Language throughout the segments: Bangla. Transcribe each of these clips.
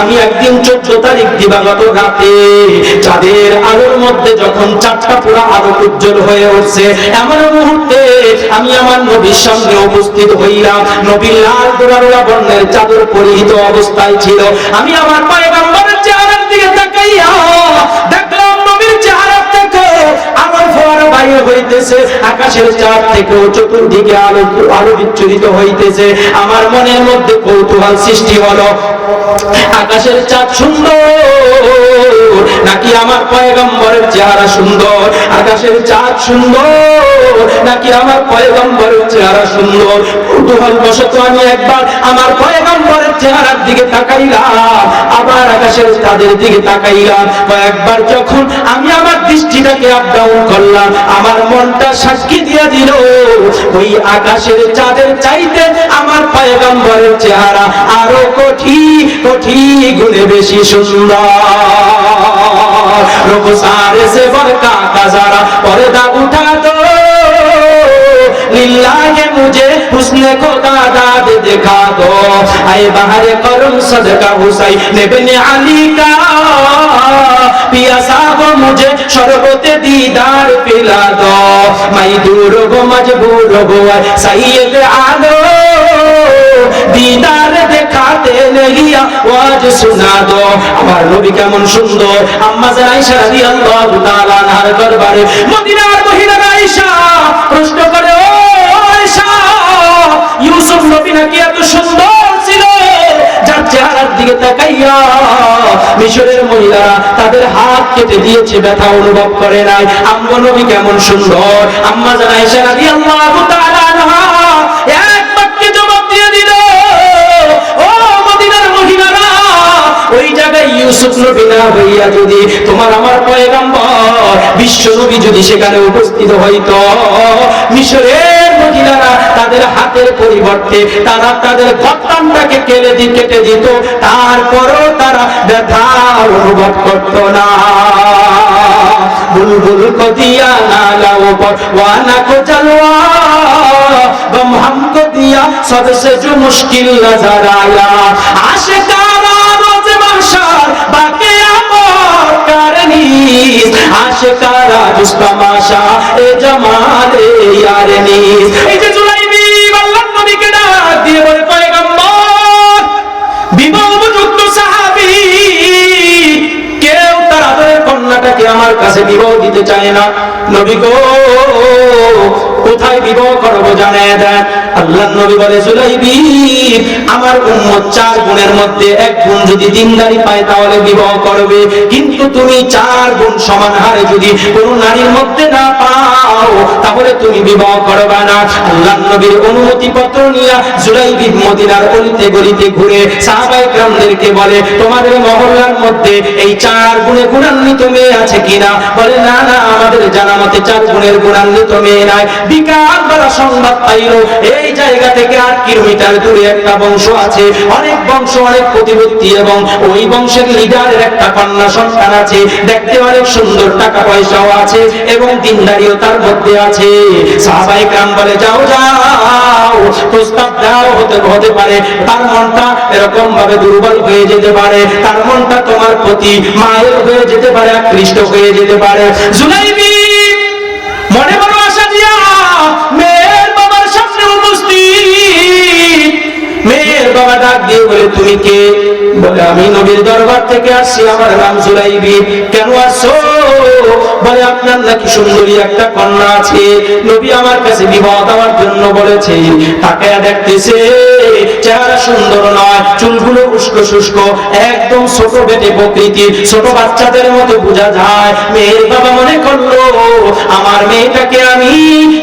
আমি একদিন 14 তারিখ দিবাগত রাতে চাঁদের আলোর মধ্যে যখন চারটা আলো উজ্জ্বল হয়ে উঠছে, এমন মুহূর্তে আমি আমার নবীর সামনে উপস্থিত হইলাম। নবীর লাল বর্ণের চাদর পরিহিত অবস্থায় ছিল। আমি আমার পয়গম্বরের দিকে তাকাইয়া বাইরে হইতেছে, আকাশের চাঁদ থেকেও চতুর্দিকে আলো আলো বিচ্ছুরিত হইতেছে। আমার মনের মধ্যে কৌতূহল সৃষ্টি হলো। আকাশের চাঁদ সুন্দর, নাকি আমার পয়গম্বরের চেহারা সুন্দর? আকাশের চাঁদ সুন্দর নাকি আমার পয়গম্বরের চেহারা সুন্দর? কুতুহল বসত আমি একবার আমার পয়গম্বরের চেহারার দিকে তাকাইলাম, আবার আকাশের তাদের দিকে তাকাইলাম। একবার যখন আমি আমার দৃষ্টিটাকে আপ ডাউন করলাম, আমার মনটা সাক্ষী দিয়ে দিল, ওই আকাশের চাঁদের চাইতে আমার পয়গম্বরের চেহারা আরও কঠি কঠি গুণে বেশি সুন্দর। রোগ সারে সে বরকা কাজারা, পর্দা উঠা তো लिल्लाह मुझे हुस्न को दादाद दिखा दो आए बाहर करम सदका हुसैन इब्न अली का पिया साहब मुझे शरबत दीदार पिला दो मैं दूर हो मजबूर हो सैयद आलो দিদার দেখাতে নেহিয়া ওয়াজ শোনা দো আমার নবী কেমন সুন্দর আম্মা জান আয়েশা রাদিয়াল্লাহু তাআলা আনহার দরবারে মদিনার মহিলা আয়েশা প্রশ্ন করে ও আয়েশা ইউসুফ এত সুন্দর ছিল? যার চেহারার দিকে তাকাইয়া মিশরের মহিলারা তাদের হাত কেটে দিয়েছে, ব্যথা অনুভব করে নাই। নবী কেমন সুন্দর। আম্মা জান আনহা এক বাক্যে জবাব দিয়ে দিল, ও মদিনার মহিলারা, ওই জায়গায় ইউসুফ নবী না হইয়া যদি তোমার আমার পয়গাম্বর, বিশ্ব নবী যদি সেখানে উপস্থিত হইতো, মিশরের মহিলারা তাদের হাতের পরিবর্তে তারা তাদের ঘটনাটাকে কেটে দিত কেটে দিত। তারপরেও তারা ব্যথা অনুভব করত না। বুলবুল কদিয়া নালা ওপর ওয়ানা কো জলওয়া গম হামকো সবসে জো মুশকিল নজর আয়া। আশিক নিজ, আশকারা রুস্তামাশা এ জামালে ইয়ার নিজ। এই যে জুলাইবি, আল্লাহর নবীকে ডাক দিয়ে বলে, পয়গম্বর, বিবাহ উপযুক্ত সাহাবী, কেউ তার আদরের কন্যাটাকে আমার কাছে বিবাহ দিতে চায় না। নবী গো, কোথায় বিবাহ করব জানায় দেন? আল্লাহ নবী বলে সুলাইবি আমার উম্মত চার গুণের মধ্যে এক গুণ যদি দিনদারি পায় তাহলে বিবাহ করবে। কিন্তু তুমি চার গুণ সমান হারে যদি কোনো নারীর মধ্যে না পাও তাহলে তুমি বিবাহ করবে না। আল্লাহ নবীর অনুমতি পত্র মদিনার অলিতে গলিতে ঘুরে সাহাবাই গ্রামদেরকে বলে, তোমাদের মহল্লার মধ্যে এই চার গুণে গুণান্বিত মেয়ে আছে কিনা? বলে, না না, আমাদের জানা মতে চার গুণের গুণান্বিত মেয়ে নাই। বিকাল বেলা সংবাদ পাইলো, এই জায়গা থেকে কিলোমিটার দূরে একটা বংশ আছে। অনেক বংশ অনেক প্রতিপত্তি এবং ওই বংশের লিডারের একটা কন্যা সন্তান আছে। দেখতে অনেক সুন্দর টাকা পয়সাও আছে এবং দিনদারিও তার মধ্যে আছে। সাহাবাই গ্রাম বলে, যাও যাও, প্রস্তাব দাও, হতে হতে পারে। তার মনটা এরকম ভাবে দুর্বল হয়ে যেতে পারে। তার মনটা তোমার প্রতি মায়ের হয়ে যেতে পারে, আকৃষ্ট হয়ে যেতে পারে। জুলাইবি মনে বড় বাবা ডাক দিয়ে বলে তুমি কে? বলে, আমি নবীর দরবার থেকে আসছি, আমার নাম জুলাইবি। কেন আসছো? বলে, আপনার নাকি সুন্দরী একটা কন্যা আছে। নবী আমার কাছে বিবাহ দেওয়ার জন্য বলেছে, তাকে দেখতেছে। চেহারা সুন্দর নয়, চুলগুলো উস্কো শুষ্ক, একদম ছোট বেটে প্রকৃতি ছোট বাচ্চাদের মতো বোঝা যায়। মেয়ের বাবা মনে করল, আমার মেয়েটাকে আমি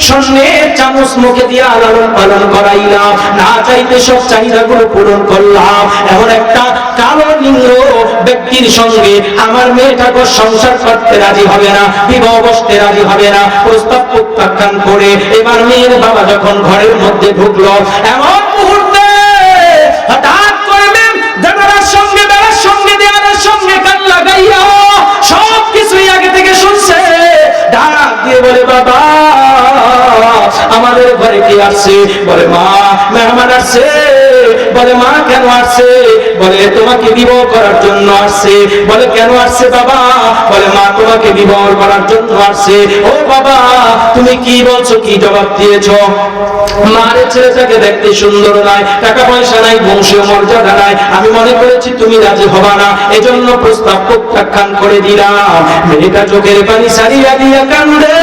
স্বর্ণের চামচ মুখে দিয়ে লালন পালন করাইলাম। না চাইতে সব চাহিদাগুলো পূরণ করলাম। এমন একটা কালো লিঙ্গ ব্যক্তির সঙ্গে আমার মেয়েটাকে সংসার করতে রাজি হবে না, বিবাহ বসতে রাজি হবে না। প্রস্তাব প্রত্যাখ্যান করে এবার মেয়ের বাবা যখন ঘরের মধ্যে ঢুকলো, এমন মুহূর্তে হঠাৎ করবেন জানালার সঙ্গে, বেড়ার সঙ্গে দেওয়ালের সঙ্গে কান লাগাইয়া সব কিছুই আগে থেকে শুনছে। ডাক দিয়ে বলে, বাবা, আমাদের ঘরে কি কে আসছে? বলে, মা, মেহমান আসছে। বলে, মা, কেন আসছে? বলে, তোমাকে বিবাহ করার জন্য আসছে। বলে, কেন আসছে বাবা? বলে, মা, তোমাকে বিবাহ করার জন্য আসছে। ও বাবা, তুমি কি বলছো? কি জবাব দিয়েছ? মারে ছেলেটাকে দেখতে সুন্দর নয় টাকা পয়সা নাই, বংশীয় মর্যাদা নাই। আমি মনে করেছি তুমি রাজি হবা না। এজন্য প্রস্তাব প্রত্যাখ্যান করে দিলাম। মেয়েটা চোখের পানি সারিয়া দিয়া কান্দে।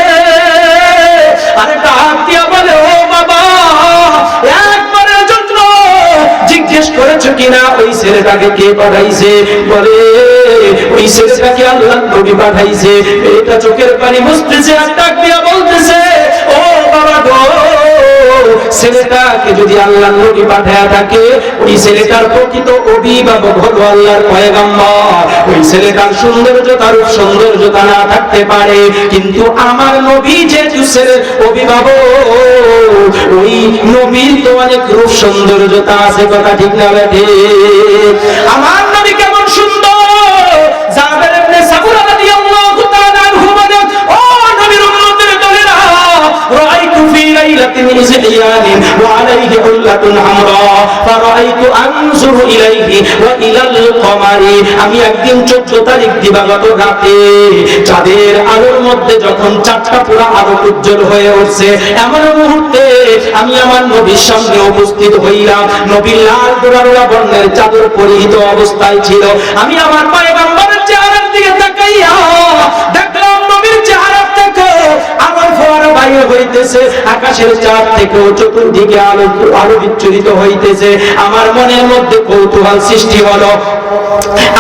জিজ্ঞেস করেছ কিনা? ওই ছেলেটাকে কে পাঠাইছে? বলে, ওই ছেলেটাকে আল্লাহ নবী পাঠাইছে। এটা চোখের পানি বুঝতেছে আর ডাক দিয়া বলতেছে ছেলেটাকে যদি আল্লাহ নবী পাঠায় থাকে, ওই ছেলেটার প্রকৃত অভিভাবক হলো আল্লাহর পয়গাম্বর। ওই ছেলেটার সৌন্দর্যতা রূপ সৌন্দর্যতা না থাকতে পারে, কিন্তু আমার নবী যেহেতু ছেলের অভিভাবক, ওই নবীর তো অনেক রূপ সৌন্দর্যতা আছে, কথা ঠিক না বেঠে আমার ইলাল কমারি আমি একদিন 14 তারিখ দিবাগত রাতে চাঁদের আলোর মধ্যে যখন চারটা আলো উজ্জ্বল হয়ে উঠছে, এমন মুহূর্তে আমি আমার নবীর সামনে উপস্থিত হইলাম। নবী লাল গোড়ারোলা বর্ণের চাদর পরিহিত অবস্থায় ছিল। আমি আমার পয়গম্বরের চেহারার দিকে তাকাইয়া দেখলাম নবীর চেহারা থেকে আমার আমার মনের মধ্যে কৌতূহল সৃষ্টি হলো।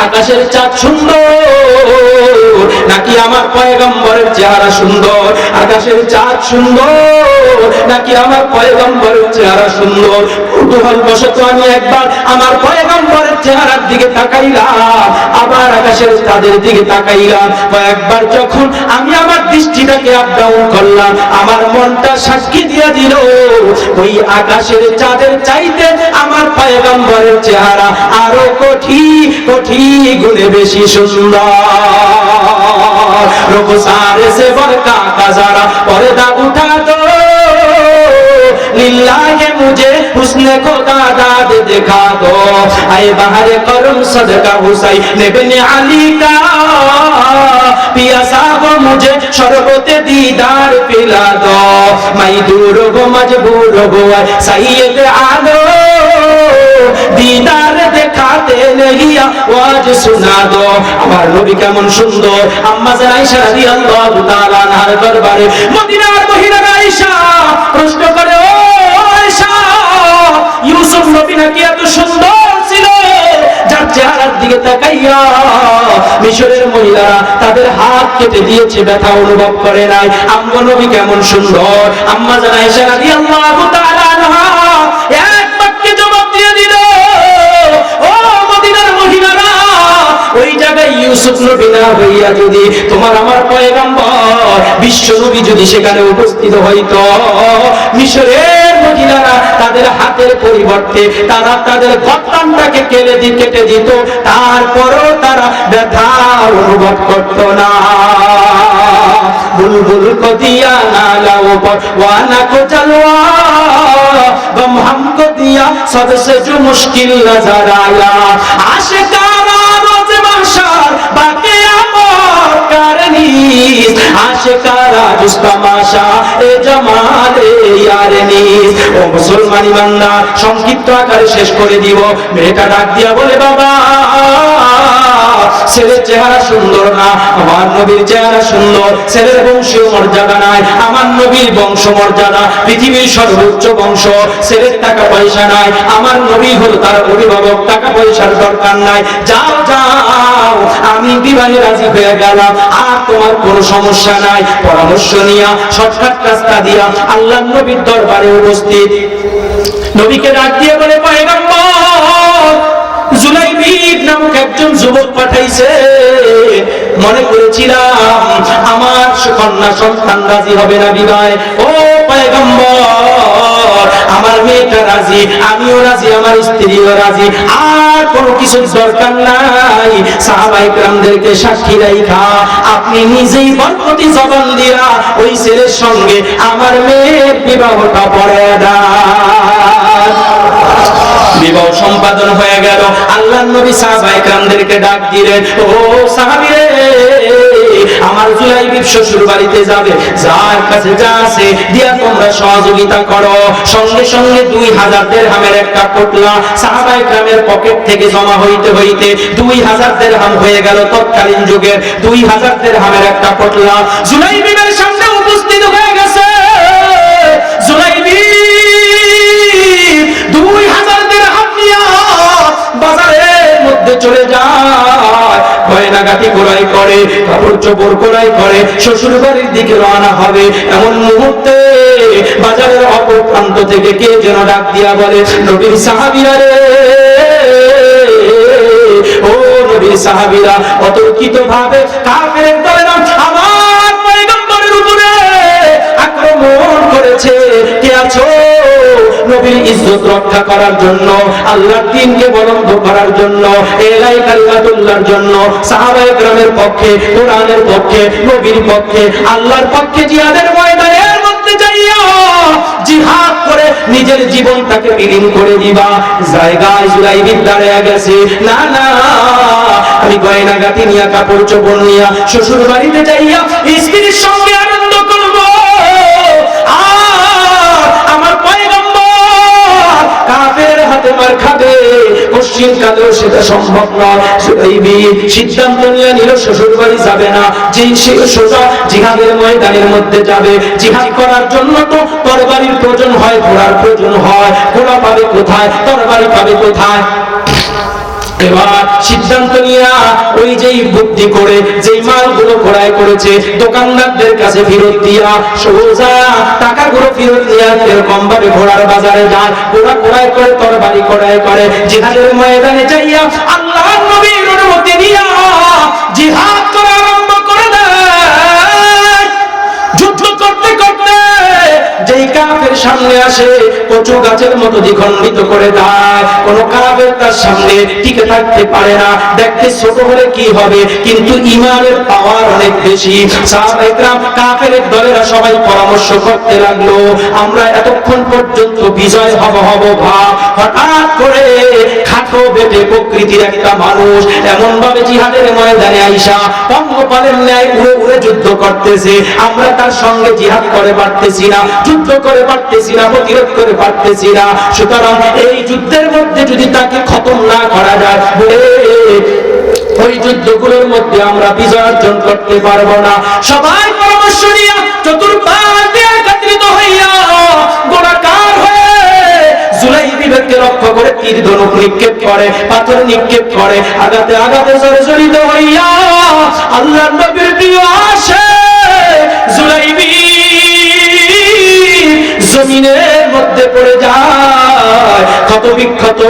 আকাশের চাঁদ সুন্দর, নাকি আমার পয়গম্বরের চেহারা সুন্দর? আকাশের চাঁদ সুন্দর, নাকি আমার পয়গম্বরের চেহারা সুন্দর? আমি একবার আমার পয়গম্বরের চেহারার দিকে তাকাইলাম, আবার আকাশের চাঁদের দিকে তাকাইলাম। কয়েকবার যখন আমি আমার দৃষ্টিটাকে আপ ডাউন করলাম আমার মনটা সাক্ষী দিয়ে দিল ওই আকাশের চাঁদের চাইতে আমার পয়গম্বরের চেহারা আরো কোটি কোটি গুণে বেশি সুন্দর রুখসারে से बरका का जरा पर्दा उठा दो लिल्लाह मुझे हुस्न को दाद दिखा दो आए बाहर करम सदका हुसैन इब्न अली का पिया साहब मुझे शरबत दीदार पिला दो मैं दूर हो मजबूर हो सैयद आलो দিদার দেখাতে নেহিয়া ওয়াজ শোনা দো আমার নবী কেমন সুন্দর আম্মা জান আয়েশা রাদিয়াল্লাহু তাআলা আনহার দরবারে মদিনার মহিলা আয়েশা প্রশ্ন করে ও আয়েশা ইউসুফ নবী নাকি এত সুন্দর ছিল যার চেহারার দিকে তাকাইয়া মিশরের মহিলারা তাদের হাত কেটে দিয়েছে, ব্যথা অনুভব করে নাই। আম্মা নবী কেমন সুন্দর। আম্মা জান যদি তোমার আমার বিশ্ব নবী যদি সেখানে উপস্থিত হইতো, মিশরের মহিলারা তাদের হাতের পরিবর্তে তারা তাদের কেড়ে কেটে দিত। তারা ব্যথা অনুভব করত না। বুলবুল নালা ওয়ানা কো সবসে মুশকিল নজর আয়া। আশিকা নিস আশেকারা দুস্তামাশা এ জামালে ইয়ার নিস ও মুসলমান ইমানদার সংক্ষিপ্ত আকারে শেষ করে দিব। মেয়েটা ডাক দিয়া বলে, বাবা, ছেলের চেহারা সুন্দর না। আমার নবীর চেহারা সুন্দর। ছেলের বংশীয় মর্যাদা নাই। আমার নবীর বংশ মর্যাদা। পৃথিবীর সর্বোচ্চ বংশ। ছেলের টাকা পয়সা নাই। আমার নবী হল তার অভিভাবক। টাকা পয়সার দরকার নাই। যাও যা আমি বিবাহে রাজি হয়ে গেলাম, আর তোমার কোনো সমস্যা নাই। পরামর্শ নিয়া, শর্টকাট রাস্তা দিয়া আল্লাহ নবীর দরবারে উপস্থিত। নবীকে ডাক দিয়ে বলে, পয়গম্বর জুলাইবিব নামক একজন যুবক পাঠাইছে। মনে করেছিলাম, আমার কন্যা সন্তান রাজি হবে না বিবাহ। ও পয়গম্বর আমার মেয়েটা রাজি, আমিও রাজি, আমার স্ত্রীও রাজি। আর কোনো কিছুর দরকার নাই। সাহাবাই গ্রামদেরকে সাক্ষী রাইখা। আপনি নিজেই বরকতি জবান দিয়া ওই ছেলের সঙ্গে আমার মেয়ের বিবাহটা পড়ে দেন। সম্পাদন হয়ে গেল। আল্লাহ নবী সাহাবাই কামদেরকে ডাক দিলেন, ও আমার শ্বশুর বাড়িতে যাবে। যার কাছে যা আছে দিয়া তোমরা সহযোগিতা করো। সঙ্গে সঙ্গে দুই হাজার দেড়হামের একটা পোটলা সাহাবাই গ্রামের পকেট থেকে জমা হইতে হইতে দুই হাজার দেড়হাম হয়ে গেল তৎকালীন যুগের। দুই হাজার দেড়হামের একটা পোটলা। জুলাইবিবের চলে যায়। গয়নাগাটি গোড়াই করে কাপড় চোপড় গোড়াই করে শ্বশুর বাড়ির দিকে রওনা হবে। এমন মুহূর্তে বাজারের অপর প্রান্ত থেকে কে যেন ডাক দিয়া বলে নবীর সাহাবিরা রে! ও নবীর সাহাবিরা অতর্কিত ভাবে কাফের ইজ্জত রক্ষা করার জন্য, আল্লাহর দ্বীনকে বলন্দ করার জন্য, এলাই কালিমাতুল্লাহর জন্য, সাহাবায়ে গ্রামের পক্ষে, কোরআনের পক্ষে, নবীর পক্ষে, আল্লাহর পক্ষে জিহাদের যাইয়া জিহাদ করে নিজের জীবনটাকে বিলীন করে দিবা। দাঁড়িয়ে গেছে, না না, আমি গয়নাগাটি নিয়া, কাপড় চোপড় নিয়া শ্বশুর বাড়িতে যাইয়া স্ত্রীর সঙ্গে কাফের খাবে পশ্চিম কালেও সেটা সম্ভব না সিদ্ধান্ত নিয়ে নিল, শ্বশুর বাড়ি যাবে না। যে জিহাদের ময়দানের মধ্যে যাবে। জিহাদ করার জন্য তো তরবারির প্রয়োজন হয়, ঘোড়ার প্রয়োজন হয়। ঘোড়া পাবে কোথায়? তরবারি পাবে কোথায়? এবার সিদ্ধান্ত ওই যেই বুদ্ধি করে, যেই মালগুলো করেছে, দোকানদারদের কাছে ফেরত দিয়া সোজা টাকাগুলো ফেরত এরকম ভাবে ঘোড়ার বাজারে যায়। ঘোড়া ক্রয় করে, তরবারি ক্রয় করে। জিহাদের ময়দানে যাইয়া নবীর অনুমতি দিয়া জিহাদ করে যেই কাফের সামনে আসে, কচু গাছের মতো দ্বিখণ্ডিত করে দেয়। কোন কাফের তার সামনে টিকে থাকতে পারে না। দেখতে ছোট হলে কি হবে? কিন্তু ইমানের পাওয়ার অনেক বেশি। কাফের দলেরা সবাই পরামর্শ করতে লাগল, আমরা এতক্ষণ পর্যন্ত বিজয় হব হব ভাব। হঠাৎ করে খাটো বেটে প্রকৃতির একটা মানুষ এমন ভাবে জিহাদের ময়দানে আইসা পঙ্গপালের ন্যায় উড়ে উড়ে যুদ্ধ করতেছে। আমরা তার সঙ্গে জিহাদ করে পারতেছি না। যুদ্ধ করে পারতেছি না, প্রতিরোধ করে পারতেছি না। সুতরাং এই যুদ্ধের মধ্যে যদি তাকে খতম না করা যায় ওই যুদ্ধগুলোর মধ্যে আমরা বিজয় অর্জন করতে পারব না। সবাই পরামর্শ নিয়ে হইয়া গোড়াকার হয়ে জুলাই বিবেককে লক্ষ্য করে তীর ধনুক নিক্ষেপ করে, পাথর নিক্ষেপ করে আগাতে আগাতে হইয়া আল্লাহ নবীর প্রিয় জমিনের মধ্যে পড়ে যায়। ক্ষত বিক্ষত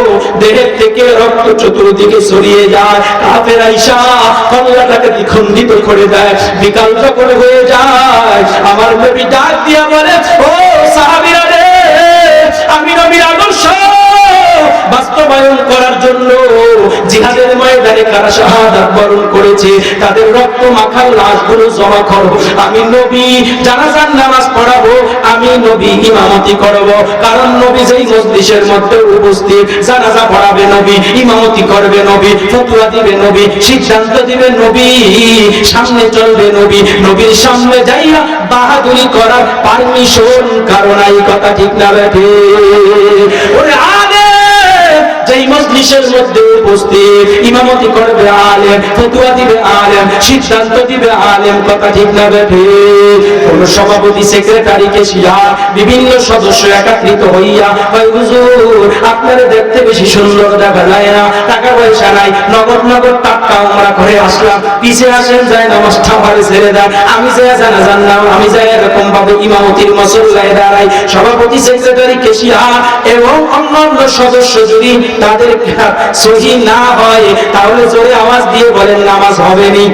দেহের থেকে রক্ত চতুর্দিকে ছড়িয়ে যায়। কাফের আইসা কল্লাটাকে দ্বিখণ্ডিত করে দেয়। বিকাল যখন হয়ে যায়, আমার নবী ডাক দিয়া বলে, ও সাহাবিরা রে, আমি নবীর আদর্শ। বাস্তবায়ন করার জন্য জিহাদের ময়দানে কারা শাহাদাত বরণ করেছে, তাদের রক্ত মাখার লাশগুলো জমা করো আমি নবী, জানাজার নামাজ পড়াবো, আমি নবী ইমামতি করব। কারণ নবী যেই মজলিসের মধ্যে উপস্থিত, জানাজা পড়াবে নবী, ইমামতি করবে নবী, ফতুয়া দিবে নবী, সিদ্ধান্ত দিবে নবী, সামনে চলবে নবী, নবীর সামনে যাইয়া বাহাদুরি করার পারমিশন কারণ এই কথা ঠিক না বেঠে ওরে যেই মজলিসের মধ্যে উপস্থিত ইমামতি করবে আলেম, ফতুয়া দিবে আলেম, সিদ্ধান্ত দিবে আলেম, কথা ঠিক না কোন সভাপতি বিভিন্ন সদস্য একত্রিত হইয়া ভাই হুজুর, আপনারা দেখতে বেশি সুন্দর দেখা যায় না, টাকা পয়সা নাই, নগদ নগদ টাকা আমরা করে আসলাম, পিছে আসেন, যায় নামাজটা আমারে ছেড়ে দেন, আমি যাই জানা জানলাম, আমি যাই এরকম ভাবে ইমামতির মসল্লায় দাঁড়াই, সভাপতি, সেক্রেটারি কেশিয়া এবং অন্যান্য সদস্য যদি তাদের সহি না হয় তাহলে জোরে আওয়াজ দিয়ে বলেন নামাজ হবে নি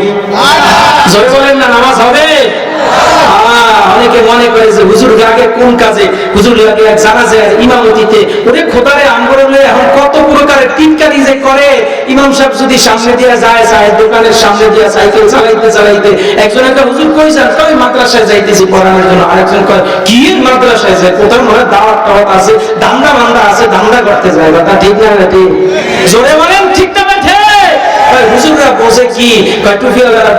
জোরে বলেন না নামাজ হবে? অনেকে মনে করে যে হুজুর লাগে কোন কাজে? হুজুর লাগে এক জানাজে আর ইমামতিতে ওরে খোদারে আন্দোলনে এখন কত প্রকারের টিটকারি যে করে। ইমাম সাহেব যদি সামনে দিয়ে যায় চায়ের দোকানের সামনে দিয়ে সাইকেল চালাইতে চালাইতে। একজন একটা হুজুর কই যান কই মাদ্রাসায় যাইতেছি পড়ানোর জন্য। আরেকজন কয়, কি মাদ্রাসায় যায়? কোথাও মনে দাওয়াত আছে? দান্দা মান্দা আছে, দান্দা করতে যায়। কথা ঠিক না ঠিক? জোরে বলেন। হুজুররা বোঝে কি? কয়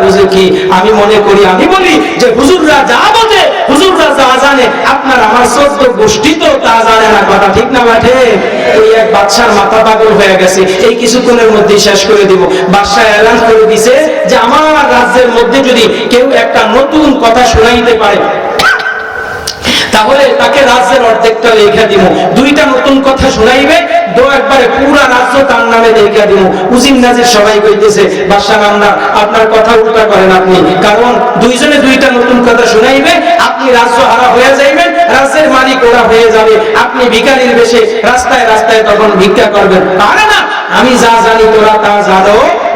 বোঝে কি? আমি মনে করি, আমি বলি যে হুজুররা যা বোঝে, হুজুররা যা জানে, আপনার আমার চোদ্দ গোষ্ঠী তো তা জানে না। কথা ঠিক না, মাঠে? ওই এক বাচ্চার মাথা পাগল হয়ে গেছে। এই কিছুক্ষণের মধ্যে শেষ করে দিব। বাদশাহ এলান করে দিছে যে আমার রাজ্যের মধ্যে যদি কেউ একটা নতুন কথা শোনাইতে পারে, তাহলে তাকে রাজ্যের অর্ধেকটা লেখা দিব। দুইটা নতুন কথা শোনাইবে আপনার কথা উল্টা করেন আপনি। কারণ দুইজনে দুইটা নতুন কথা শুনাইবে, আপনি রাজ্য হারা হয়ে যাইবেন, রাজ্যের মালিক ওরা হয়ে যাবে। আপনি ভিকারির বেশে রাস্তায় রাস্তায় তখন ভিক্ষা করবেন। পারে না, আমি যা জানি তোরা তা জানো।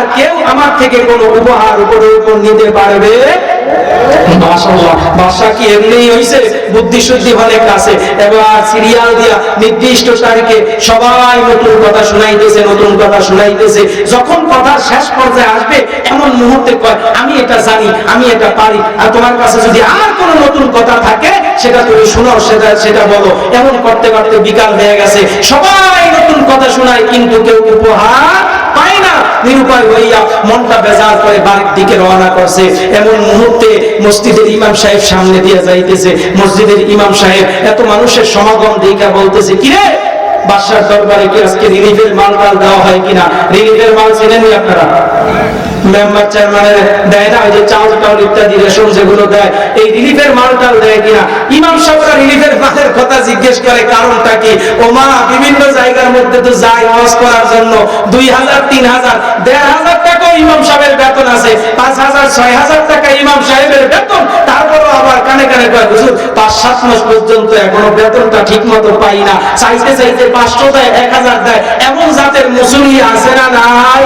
আর কেউ আমার থেকে কোনো উপহার উপরে উপর নিতে পারবে? আমি এটা জানি, আমি এটা পারি। আর তোমার কাছে যদি আর কোনো নতুন কথা থাকে, সেটা তুমি শুনো, সেটা সেটা বলো। এমন করতে করতে বিকাল হয়ে গেছে। সবাই নতুন কথা শোনায়, কিন্তু কেউ উপহার পায় না। নিরুপায় হইয়া মনটা বেজার করে বাড়ির দিকে রওনা করছে। এমন মুহূর্তে মসজিদের ইমাম সাহেব সামনে দিয়ে যাইতেছে। মসজিদের ইমাম সাহেব এত মানুষের সমাগম দেখা বলতেছে কি রে বাদশার দরবারে কি আজকে রিলিফের মাল টাল দেওয়া হয় কিনা? রিলিফের মাল চেনেননি আপনারা? মেম্বার চেয়ারম্যানের দেয় না, ওই যে চাউল টাউল ইত্যাদি রেশন যেগুলো দেয়, এই রিলিফের দেয় কিনা? ইমাম রিলিফের মালের কথা জিজ্ঞেস করে, কারণটা কি? ও মা বিভিন্ন জায়গার মধ্যে তো যায় হজ করার জন্য, দুই হাজার, তিন হাজার, দেড় হাজার ইমাম সাহেবের বেতন আছে, পাঁচ হাজার, ছয় হাজার টাকা ইমাম সাহেবের বেতন, তারপরও আবার কানে কানে কয়, হুজুর, পাঁচ, সাত মাস পর্যন্ত এখনও বেতনটা ঠিক মতো পাই না। চাইতে চাইতে পাঁচশো দেয়, এক হাজার দেয়, এমন জাতের মুসুলি আছে না নাই?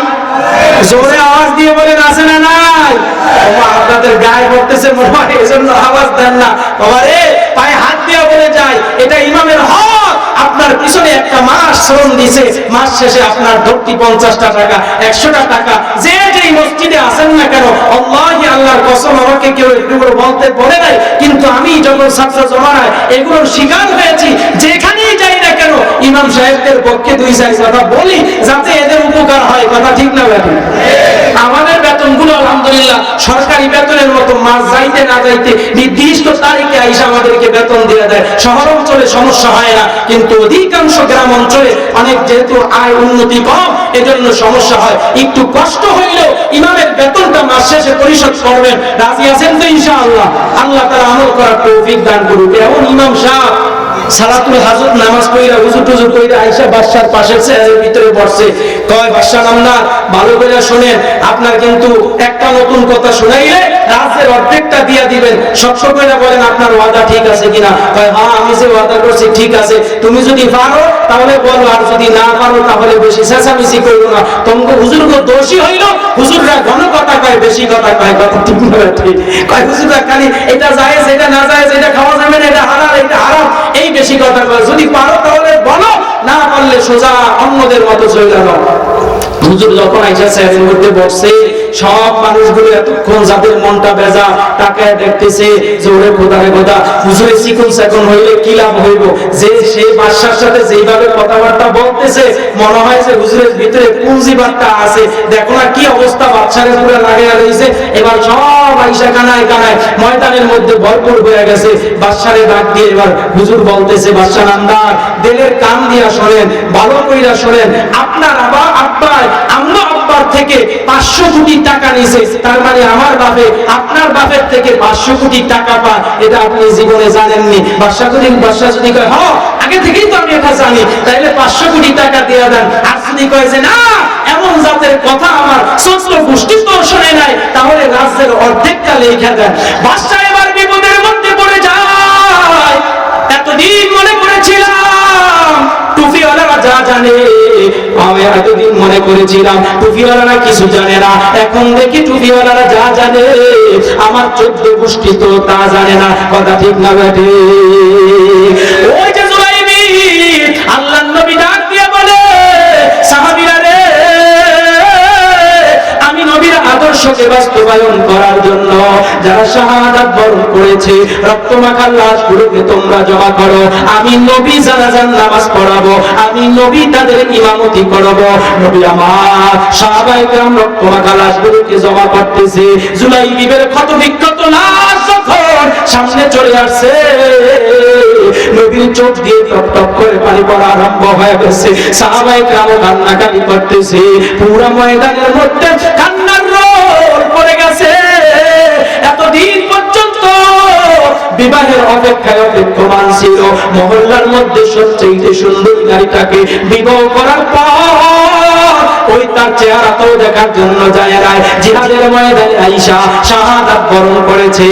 জোরে আওয়াজ দিয়ে বলেন আছে না নাই? ওমা, আপনাদের গায়ে পড়তেছে মনে হয় এজন্য আওয়াজ দেন না। বাবা রে পায়ে হাত দিয়ে বলে যায় এটা ইমামের হক। আপনার পিছনে একটা মাস শ্রম দিছে মাস শেষে আপনার ধরতি পঞ্চাশটা টাকা একশোটা টাকা। যে যেই মসজিদে আসেন না কেন আল্লাহি আল্লাহর কসম আমাকে কেউ একটু করে বলতে বলে নাই। কিন্তু আমি যখন ছাত্র জমানায় এগুলোর শিকার হয়েছি যেখানেই যাই ইমাম সাহেবদের পক্ষে দুই চার কথা বলি, যাতে এদের উপকার হয়, কথা ঠিক না ব্যাপার? আমাদের বেতনগুলো আলহামদুলিল্লাহ, সরকারি বেতনের মতো মাস যাইতে না যাইতে নির্দিষ্ট তারিখে আইসা আমাদেরকে বেতন দিয়ে দেয়। শহর অঞ্চলে সমস্যা হয় না, কিন্তু অধিকাংশ গ্রাম অঞ্চলে অনেক যেহেতু আয় উন্নতি কম, এজন্য সমস্যা হয়। একটু কষ্ট হইলেও ইমামের বেতনটা মাস শেষে পরিশোধ করবেন। রাজি আছেন তো ইনশাআল্লাহ। আল্লাহ তারা আমল করার তৌফিক দান করুক। এমন ইমাম সাহেব সালাতুল হাজত নামাজ পড়িয়া উজু টুজু কইরা আইসা বাদশার পাশের চেয়ারের ভিতরে বসছে। কয় বাদশা নামদার ভালো করে শোনেন, আপনার কিন্তু একটা নতুন কথা শুনাইলে রাজ্যের অর্ধেকটা দিয়া দিবেন। সব কইরা বলেন, আপনার ওয়াদা ঠিক আছে কিনা? কয় হ্যাঁ আমি যে ওয়াদা করছি ঠিক আছে। তুমি যদি পারো, তাহলে বলো, আর যদি না পারো, তাহলে বেশি চেঁচামেচি করব না। তোমাকে হুজুর দোষী হইল, হুজুররা ঘন কথা কয়, বেশি কথা কয় কথা ঠিক না ঠিক কয়, হুজুররা খালি এটা যায়, এটা না যায়, এটা খাওয়া যাবে না, এটা হারাম এটা হারাম, এই বেশি কথা কয়। যদি পারো, তাহলে বলো, না পারলে সোজা অন্যদের মতো চলে যাও। হুজুর যখন আইসা সাহেবের মধ্যে বসছে, সব মানুষগুলো এতক্ষণ যাদের মনটা বেজা তাকায় দেখতেছে, জোরে খোদারে খোদা, হুজুরে চিকুন সেখন হইলে কি লাভ হইব? যে সেই বাদশার সাথে যেইভাবে কথাবার্তা বলতেছে মনে হয় যে হুজুরের ভিতরে পুঁজিবাদটা আছে? দেখো না কি অবস্থা বাচ্চারে পুরো লাগে রয়েছে এবার সব আইসা কানায় কানায় ময়দানের মধ্যে ভরপুর হয়ে গেছে। বাচ্চারে ডাক দিয়ে এবার হুজুর বলতেছে বাচ্চা নামদার, দেলের কান দিয়া শোনেন, ভালো কইরা শোনেন, আপনার আবার আব্বায় আম্মা আব্বার থেকে পাঁচশো কোটি টাকা নিছে তার মানে আমার বাপে, আপনার বাপের থেকে পাঁচশো কোটি টাকা পায়। এটা আপনি জীবনে জানেননি। বাদশা যদি বাদশা যদি কয় হ আগে থেকেই তো আমি এটা জানি। তাইলে পাঁচশো কোটি টাকা দিয়ে দেন। আর যদি কয় যে, না, এমন জাতের কথা আমার চোদ্দ গোষ্ঠী তো শোনে নাই, তাহলে রাজ্যের অর্ধেকটা লেখা দেন। বাদশাহ এবার বিপদের মধ্যে পড়ে যায়। এতদিন মনে করেছিলাম টুপিওয়ালারা যা জানে। আমি এতদিন মনে করেছিলাম, টুপিওয়ালারা কিছু জানে না। এখন দেখি টুপিওয়ালারা যা জানে, আমার চোদ্দ গোষ্ঠী তো তা জানে না। কথা ঠিক না বেঠে আদর্শকে বাস্তবায়ন করার জন্য যারা শাহাদাত বরণ করেছে লাশগুলোকে তোমরা জমা করো। আমি নবী নামাজ পড়াবো, আমি নবী তাদের ইমামতি করব। নবী আমার লাশগুলোকে জমা করতেছে। জুলাই বিবের ক্ষত বিক্ষত লাশ সামনে চলে আসছে, নবীর চোখ দিয়ে টপ টপ করে পানি পড়া আরম্ভ হয়ে গেছে। করতেছে। পুরো ময়দানের মধ্যে কান্নার বিবাহের অপেক্ষায় অপেক্ষমান ছিল মহল্লার মধ্যে সবচেয়ে সুন্দর নারীটাকে বিবাহ করার পর ওই তার চেহারা তো দেখার জন্য যায় নাই জিহাদের ময়দানে আইসা শাহাদাত বরণ করেছে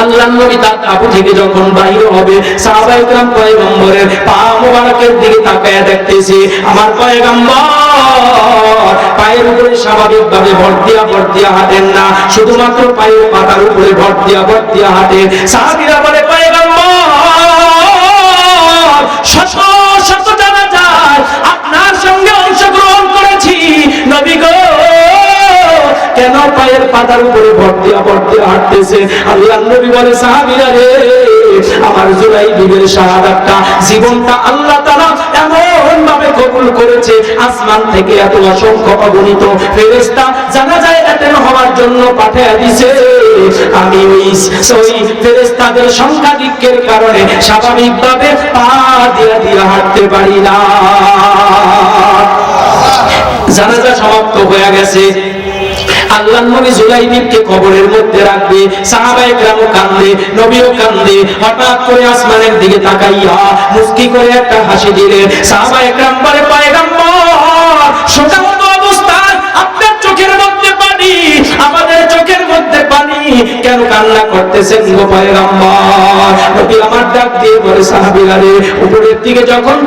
আল্লাহ নবী তার কাবু থেকে যখন বাইর হবে সাহাবায়ে کرام পয়গম্বরের পা মোবারকের দিকে তাকায় দেখতেছে আমার পয়গম্বর পায়ের উপরে ভর দিয়া ভর দিয়া হাঁটেন না। শুধুমাত্র পায়ের পাতার উপরে ভর দিয়া ভর দিয়া হাঁটেন। সাহাবীরা বলে আপনার সঙ্গে অংশগ্রহণ করেছি। নবী গো, কেন পায়ের পাতার উপরে ভর্তি ভর্তি হাঁটতেছে আল্লাহ নবী বলে, সাহাবীরা রে আমার জুলাই বিবের শাহাদাতটা জীবনটা আল্লাহ তাআলা এমন ভাবে কবুল করেছে, আসমান থেকে এত অসংখ্য অগণিত ফেরেশতা জানা যায় এতেন হওয়ার জন্য পাঠিয়ে আমি ওই সংখ্যাধিক্যের কারণে স্বাভাবিকভাবে পা হাঁটতে পারি না। জানাজা সমাপ্ত হয়ে গেছে। আল্লাহ নবী জুলাইবিবকে কবরের মধ্যে রাখবে, সাহাবায়ে কেরাম কান্দে, নবীও কান্দে, হঠাৎ করে আসমানের দিকে তাকাইয়া মুস্কি করে একটা হাসি দিলেন। অবস্থায় আপনার চোখের মধ্যে পানি, আমাদের চোখের মধ্যে পানি, কেন কান্না করতেছেন নবী আমার ডাক দিয়ে বলে উপরের দিকে যখন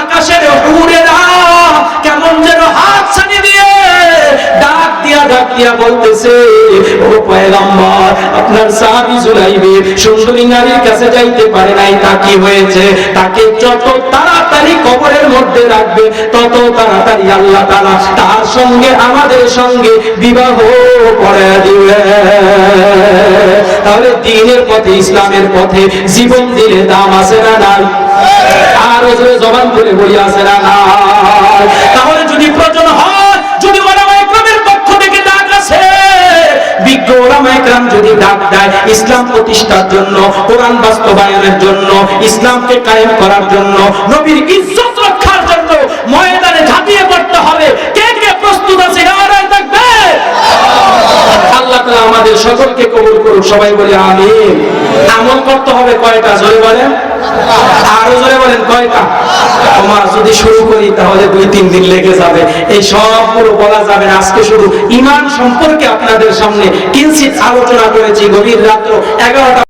আকাশের কেমন যেন হাত ছানি দিয়ে ডাক দিয়া ডাক দিয়া বলতেছে, ও পয়গম্বর, আপনার সাহাবী জুলাইবে সুন্দরী নারীর কাছে যাইতে পারে নাই, তা কি হয়েছে? তাকে যত তাড়াতাড়ি কবরের মধ্যে রাখবে, তত তাড়াতাড়ি আল্লাহ তাআলা তার সঙ্গে, আমাদের সঙ্গে বিবাহ করে দিবে। তাহলে দিনের পথে, ইসলামের পথে জীবন দিলে দাম আছে না নাই? আর জবান করে বলি, আছে না নাই? তাহলে যদি প্রয়োজন হয় ইকরাম যদি ডাক দেয়, ইসলাম প্রতিষ্ঠার জন্য, কোরআন বাস্তবায়নের জন্য, ইসলামকে কায়েম করার জন্য, নবীর ইজ্জত রক্ষার জন্য ময়দানে ঝাঁপিয়ে পড়তে হবে। কে কে প্রস্তুত আছে? আল্লাহ তালা আমাদের সকলকে কবুল করুক, সবাই বলে আমি আমল করতে হবে কয়টা? জোরে বলেন। আরও জোরে বলেন, কয়টা? তোমার যদি শুরু করি, তাহলে দুই, তিন দিন লেগে যাবে। এই সবগুলো বলা যাবে না। আজকে শুধু ইমান সম্পর্কে আপনাদের সামনে কিঞ্চিত আলোচনা করেছি। গভীর রাত্র এগারোটা